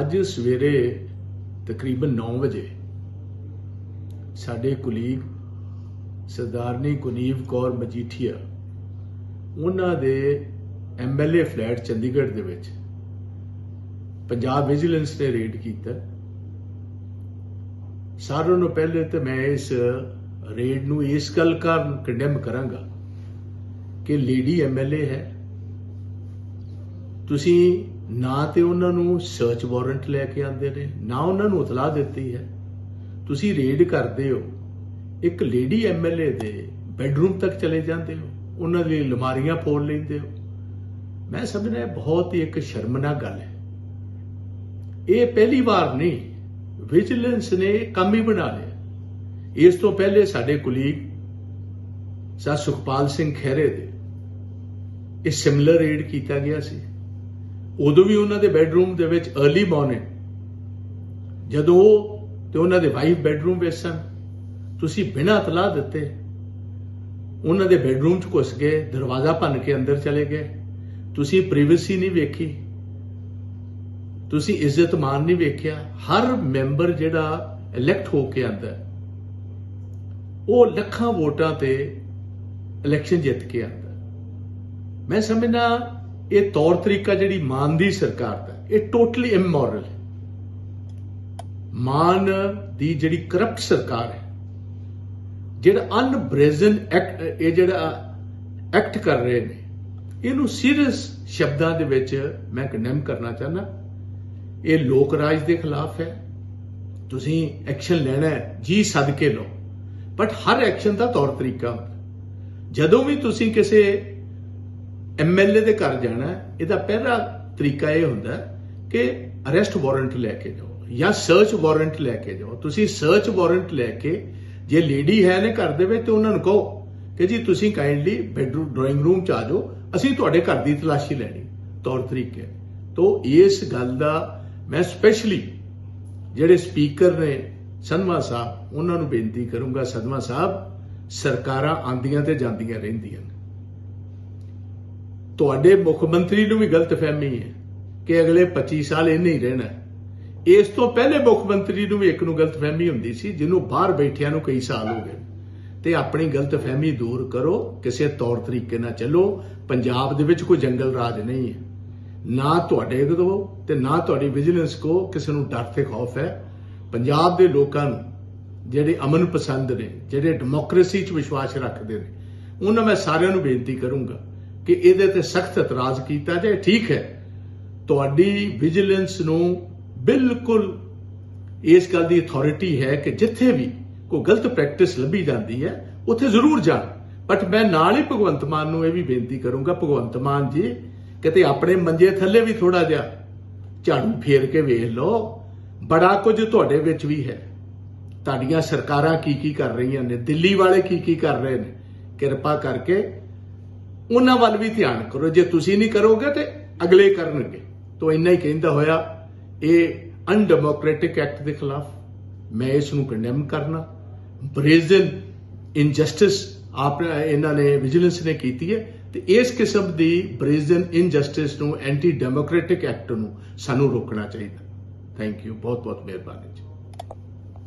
ਅੱਜ ਸਵੇਰੇ ਤਕਰੀਬਨ 9 ਵਜੇ ਸਾਡੇ ਕੁਲੀਗ ਸਰਦਾਰਨੀ ਕੁਨੀਵ ਕੌਰ ਮਜੀਠੀਆ, ਉਹਨਾਂ ਦੇ ਐਮਐਲਏ ਫਲੈਟ ਚੰਡੀਗੜ੍ਹ ਦੇ ਵਿੱਚ ਪੰਜਾਬ ਵਿਜੀਲੈਂਸ ਨੇ ਰੇਡ ਕੀਤਾ। ਸਾਰਿਆਂ ਨੂੰ ਪਹਿਲੇ ਤੇ ਮੈਂ ਇਸ ਰੇਡ ਨੂੰ ਇਸ ਗੱਲ ਕਾਰਨ ਕੰਡੈਮ ਕਰਾਂਗਾ ਕਿ ਲੇਡੀ ਐਮਐਲਏ ਹੈ। ਤੁਸੀਂ ਨਾ ਤੇ ਉਹਨਾਂ ਨੂੰ ਸਰਚ ਵਾਰੰਟ ਲੈ ਕੇ ਆਉਂਦੇ ਨੇ, ਨਾ ਉਹਨਾਂ ਨੂੰ ਇਤਲਾਹ ਦਿੱਤੀ ਹੈ। ਤੁਸੀਂ ਰੇਡ ਕਰਦੇ ਹੋ। ਇੱਕ ਲੇਡੀ ਐਮਐਲਏ ਦੇ ਬੈੱਡਰੂਮ ਤੱਕ ਚਲੇ ਜਾਂਦੇ ਹੋ। ਉਹਨਾਂ ਦੀ ਅਲਮਾਰੀਆਂ ਫੋੜ ਲੈਂਦੇ ਹੋ। ਮੈਂ ਸਮਝਦਾ ਬਹੁਤ ਹੀ ਇੱਕ ਸ਼ਰਮਨਾਕ ਗੱਲ ਹੈ। ਇਹ ਪਹਿਲੀ ਵਾਰ ਨਹੀਂ ਵਿਜੀਲੈਂਸ ਨੇ ਕੰਮ ਹੀ ਬਣਾ ਲਿਆ। ਇਸ ਤੋਂ ਪਹਿਲੇ ਸਾਡੇ ਕੁਲੀਗ ਸਾ ਸੁਖਪਾਲ ਸਿੰਘ ਖਹਿਰੇ ਦੇ, ਇਹ ਸਿਮਿਲਰ ਰੇਡ ਕੀਤਾ ਗਿਆ ਸੀ। ਉਦੋਂ ਵੀ ਉਹਨਾਂ ਦੇ ਬੈੱਡਰੂਮ ਦੇ ਵਿੱਚ अर्ਲੀ ਮਾਰਨਿੰਗ ਜਦੋਂ ਉਹ ਤੇ ਉਹਨਾਂ ਦੇ ਵਾਈਫ ਬੈੱਡਰੂਮ ਵਿੱਚ ਸਨ, ਤੁਸੀਂ ਬਿਨਾਂ ਤਲਾਹ ਦਿੱਤੇ ਉਹਨਾਂ ਦੇ ਬੈੱਡਰੂਮ 'ਚ ਘੁਸ ਗਏ, ਦਰਵਾਜ਼ਾ ਭੰਨ ਕੇ ਅੰਦਰ ਚਲੇ ਗਏ, ਤੁਸੀਂ ਪ੍ਰਾਈਵੇਸੀ ਨਹੀਂ ਵੇਖੀ, ਤੁਸੀਂ ਇੱਜ਼ਤ ਮਾਨ ਨਹੀਂ ਵੇਖਿਆ, ਹਰ ਮੈਂਬਰ ਜਿਹੜਾ ਇਲੈਕਟ ਹੋ ਕੇ ਆਂਦਾ, ਉਹ ਲੱਖਾਂ ਵੋਟਾਂ ਤੇ ਇਲੈਕਸ਼ਨ ਜਿੱਤ ਕੇ ਆਂਦਾ। ਮੈਂ ਸਮਝਣਾ ਇਹ ਤੌਰ ਤਰੀਕਾ ਜਿਹੜੀ ਮਾਨ ਦੀ ਸਰਕਾਰ ਦਾ ਇਹ ਟੋਟਲੀ ਇਮੋਰਲ ਹੈ। ਮਾਨ ਦੀ ਜਿਹੜੀ ਕਰਪਟ ਸਰਕਾਰ ਹੈ, ਜਿਹੜਾ ਅਨਬ੍ਰੇਜ਼ਨ ਐਕਟ ਇਹ ਜਿਹੜਾ ਐਕਟ ਕਰ ਰਹੇ ਨੇ, ਇਹਨੂੰ ਸੀਰੀਅਸ ਸ਼ਬਦਾਂ ਦੇ ਵਿੱਚ ਮੈਂ ਕੰਡੈਮ ਕਰਨਾ ਚਾਹੁੰਦਾ। ਇਹ ਲੋਕ ਰਾਜ ਦੇ ਖਿਲਾਫ ਹੈ। ਤੁਸੀਂ ਐਕਸ਼ਨ ਲੈਣਾ ਹੈ, ਜੀ ਸਦਕੇ ਲਓ। ਬਟ ਹਰ ਐਕਸ਼ਨ ਦਾ ਤੌਰ ਤਰੀਕਾ ਹੁੰਦਾ। ਜਦੋਂ ਵੀ ਤੁਸੀਂ ਕਿਸੇ ਐਮਐਲਏ ਦੇ ਘਰ ਜਾਣਾ ਇਹਦਾ ਪਹਿਲਾ ਤਰੀਕਾ ਇਹ ਹੁੰਦਾ ਕਿ ਅਰੈਸਟ ਵਾਰੰਟ ਲੈ ਕੇ ਜਾਓ ਜਾਂ ਸਰਚ ਵਾਰੰਟ ਲੈ ਕੇ ਜਾਓ। ਤੁਸੀਂ ਸਰਚ ਵਾਰੰਟ ਲੈ ਕੇ ਜੇ ਲੇਡੀ ਹੈ ਨੇ ਘਰ ਦੇ ਵਿੱਚ ਤੇ ਉਹਨਾਂ ਨੂੰ ਕਹੋ ਕਿ ਜੀ ਤੁਸੀਂ ਕਾਈਂਡਲੀ ਬੈਡਰੂਮ ਡਰਾਇੰਗ ਰੂਮ ਚ ਆ ਜਾਓ, ਅਸੀਂ ਤੁਹਾਡੇ ਘਰ ਦੀ ਤਲਾਸ਼ੀ ਲੈਣੀ। ਤੌਰ ਤਰੀਕੇ। ਤੋਂ ਇਸ ਗੱਲ ਦਾ ਮੈਂ ਸਪੈਸ਼ਲੀ ਜਿਹੜੇ ਸਪੀਕਰ ਨੇ ਸੰਧਵਾ ਸਾਹਿਬ, ਉਹਨਾਂ ਨੂੰ ਬੇਨਤੀ ਕਰੂੰਗਾ ਸੰਧਵਾ ਸਾਹਿਬ, ਸਰਕਾਰਾਂ ਆਂਦੀਆਂ ਤੇ ਜਾਂਦੀਆਂ ਰਹਿੰਦੀਆਂ ਨੇ। ਤੁਹਾਡੇ ਮੁੱਖ ਮੰਤਰੀ ਨੂੰ ਵੀ ਗਲਤਫਹਿਮੀ ਹੈ ਕਿ ਅਗਲੇ 25 ਸਾਲ ਇਹਨੇ ਹੀ ਰਹਿਣਾ ਇਸ ਤੋਂ ਪਹਿਲੇ ਮੁੱਖ ਮੰਤਰੀ ਨੂੰ ਵੀ ਇੱਕ ਨੂੰ ਗਲਤਫਹਿਮੀ ਹੁੰਦੀ ਸੀ, ਜਿਹਨੂੰ ਬਾਹਰ ਬੈਠਿਆਂ ਨੂੰ ਕਈ ਸਾਲ ਹੋ ਗਏ। ਤੇ ਆਪਣੀ ਗਲਤਫਹਿਮੀ ਦੂਰ ਕਰੋ, ਕਿਸੇ ਤੌਰ ਤਰੀਕੇ ਨਾਲ ਚੱਲੋ। ਪੰਜਾਬ ਦੇ ਵਿੱਚ ਕੋਈ ਜੰਗਲ ਰਾਜ ਨਹੀਂ ਹੈ। ਨਾ ਤੁਹਾਡੇ ਕੋ ਤੇ ਨਾ ਤੁਹਾਡੀ ਵਿਜੀਲੈਂਸ ਕੋ ਕਿਸੇ ਨੂੰ ਡਰ ਤੇ ਖੌਫ ਹੈ। ਪੰਜਾਬ ਦੇ ਲੋਕਾਂ ਨੂੰ ਜਿਹੜੇ ਅਮਨ ਪਸੰਦ ਨੇ, ਜਿਹੜੇ ਡੈਮੋਕ੍ਰੇਸੀ 'ਚ ਵਿਸ਼ਵਾਸ ਰੱਖਦੇ ਨੇ, ਉਹਨਾਂ ਮੈਂ ਸਾਰਿਆਂ ਨੂੰ ਬੇਨਤੀ ਕਰੂੰਗਾ ਕਿ ਇਹਦੇ ਤੇ ਸਖਤ ਇਤਰਾਜ਼ ਕੀਤਾ ਜਾਏ, ਠੀਕ ਹੈ। ਤੁਹਾਡੀ ਵਿਜੀਲੈਂਸ ਨੂੰ ਬਿਲਕੁਲ ਇਸ ਗੱਲ ਦੀ ਅਥਾਰਟੀ ਹੈ ਕਿ ਜਿੱਥੇ ਵੀ ਕੋਈ ਗਲਤ ਪ੍ਰੈਕਟਿਸ ਲੱਭੀ ਜਾਂਦੀ ਹੈ, ਉੱਥੇ ਜ਼ਰੂਰ ਜਾਣ। ਬਟ ਮੈਂ ਨਾਲ ਹੀ ਭਗਵੰਤ ਮਾਨ ਨੂੰ ਇਹ ਵੀ ਬੇਨਤੀ ਕਰੂੰਗਾ, ਭਗਵੰਤ ਮਾਨ ਜੀ, ਕਿਤੇ ਆਪਣੇ ਮੰਜੇ ਥੱਲੇ ਵੀ ਥੋੜਾ ਜਿਹਾ ਝਾੜੂ ਫੇਰ ਕੇ ਵੇਖ ਲਓ। ਬੜਾ ਕੁਝ ਤੁਹਾਡੇ ਵਿੱਚ ਵੀ ਹੈ। ਤੁਹਾਡੀਆਂ ਸਰਕਾਰਾਂ ਕੀ ਕੀ ਕਰ ਰਹੀਆਂ ਨੇ, ਦਿੱਲੀ ਵਾਲੇ ਕੀ ਕੀ ਕਰ ਰਹੇ ਨੇ। ਕਿਰਪਾ ਕਰਕੇ ਉਹਨਾਂ ਵੱਲ ਵੀ ਧਿਆਨ ਕਰੋ। ਜੇ ਤੁਸੀਂ ਨਹੀਂ ਕਰੋਗੇ ਤੇ ਅਗਲੇ ਕਰਨਗੇ। ਤੋਂ ਇੰਨਾ ਹੀ ਕਹਿੰਦਾ ਹੋਇਆ, ਇਹ ਅਨਡੈਮੋਕ੍ਰੈਟਿਕ ਐਕਟ ਦੇ ਖਿਲਾਫ ਮੈਂ ਇਸ ਨੂੰ ਕੰਡੈਮ ਕਰਨਾ। ਬ੍ਰੇਜ਼ਨ ਇਨਜਸਟਿਸ ਆਪ, ਇਹਨਾਂ ਨੇ ਵਿਜੀਲੈਂਸ ਨੇ ਕੀਤੀ ਹੈ। ਤੇ ਇਸ ਕਿਸਮ ਦੀ ਬ੍ਰੇਜ਼ਨ ਇਨਜਸਟਿਸ ਨੂੰ ਐਂਟੀ ਡੈਮੋਕ੍ਰੈਟਿਕ ਐਕਟ ਨੂੰ ਸਾਨੂੰ ਰੋਕਣਾ ਚਾਹੀਦਾ। ਥੈਂਕ ਯੂ ਬਹੁਤ ਬਹੁਤ ਮਿਹਰਬਾਨੀ ਜੀ।